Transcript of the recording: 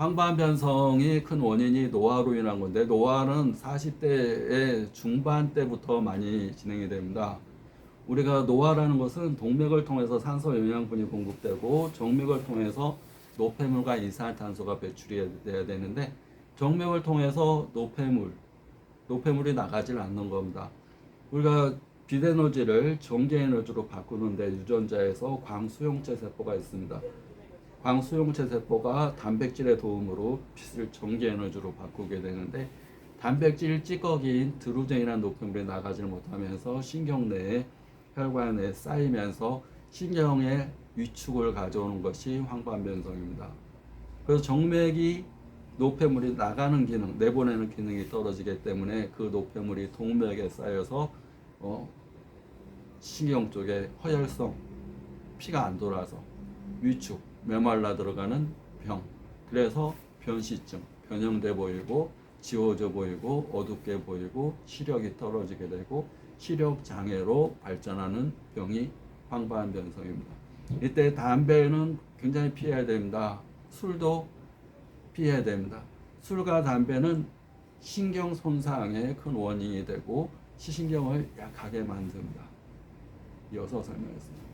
황반 변성이 큰 원인이 노화로 인한 건데 노화는 40대의 중반 때부터 많이 진행이 됩니다. 우리가 노화라는 것은 동맥을 통해서 산소 영양분이 공급되고 정맥을 통해서 노폐물과 이산화탄소가 배출이 돼야 되는데 정맥을 통해서 노폐물, 노폐물이 나가질 않는 겁니다. 우리가 비대너지를 전기에너지로 바꾸는데 유전자에서 광수용체 세포가 있습니다. 광수용체 세포가 단백질의 도움으로 빛을 전기 에너지로 바꾸게 되는데 단백질 찌꺼기인 드루젠이라는 노폐물이 나가지 못하면서 신경 내에 혈관 내에 쌓이면서 신경의 위축을 가져오는 것이 황반변성입니다. 그래서 정맥이 노폐물이 나가는 기능, 내보내는 기능이 떨어지기 때문에 그 노폐물이 동맥에 쌓여서 어, 신경 쪽에 허혈성, 피가 안 돌아서 위축, 메말라 들어가는 병. 그래서 변시증, 변형돼 보이고 지워져 보이고 어둡게 보이고 시력이 떨어지게 되고 시력 장애로 발전하는 병이 황반 변성입니다. 이때 담배는 굉장히 피해야 됩니다. 술도 피해야 됩니다. 술과 담배는 신경 손상의 큰 원인이 되고 시신경을 약하게 만듭니다. 이어서 설명했습니다.